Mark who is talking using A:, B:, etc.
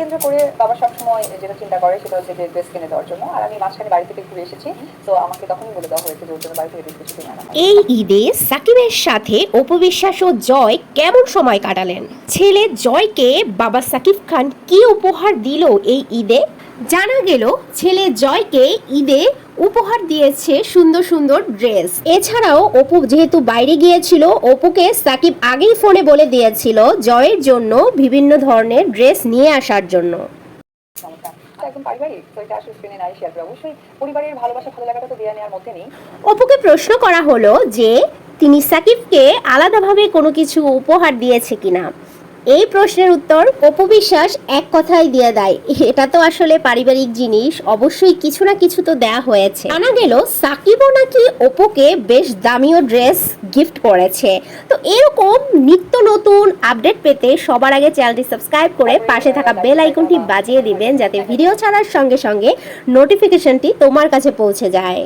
A: কেন্দ্র করে বাবা সবসময় যেটা চিন্তা করে সেটা হচ্ছে যে ড্রেস কিনে দেওয়ার জন্য। আর আমি মাঝখানে বাড়ি থেকে ঘুরে এসেছি, তো আমাকে তখনই বলে দেওয়া হয়েছে যে ওর জন্য বাড়ি থেকে কিছু কিনে আনা।
B: এই ঈদে সাকিবের সাথে অপবিশ্বাস ও জয় কেমন সময় কাটালেন? ছেলে জয়কে বাবা সাকিব খান কি উপহার দিল এই ঈদে? জানা গেল ছেলে জয়কে ঈদে উপহার দিয়েছে সুন্দর সুন্দর ড্রেস। এছাড়াও অপু যেহেতু বাইরে গিয়েছিল অপুকে সাকিব আগেই ফোনে বলে দিয়েছিল জয়ের জন্য বিভিন্ন ধরনের ড্রেস নিয়ে আসার জন্য। অপুকে প্রশ্ন করা হলো যে তিনি সাকিবকে আলাদাভাবে কোনো কিছু উপহার দিয়েছে কিনা? এই প্রশ্নের উত্তর অপু বিশ্বাস এক কথাই দিয়ে দেয়। এটা তো আসলে পারিবারিক জিনিস, অবশ্যই কিছু না কিছু তো দেয়া হয়েছে। জানা গেল সাকিবও নাকি অপুকে বেশ দামিও ড্রেস গিফট করেছে। তো এরকম নিত্য নতুন আপডেট পেতে সবার আগে চ্যানেলটি সাবস্ক্রাইব করে পাশে থাকা বেল আইকনটি বাজিয়ে দিবেন, যাতে ভিডিও ছাড়ার সঙ্গে সঙ্গে নোটিফিকেশনটি তোমার কাছে পৌঁছে যায়।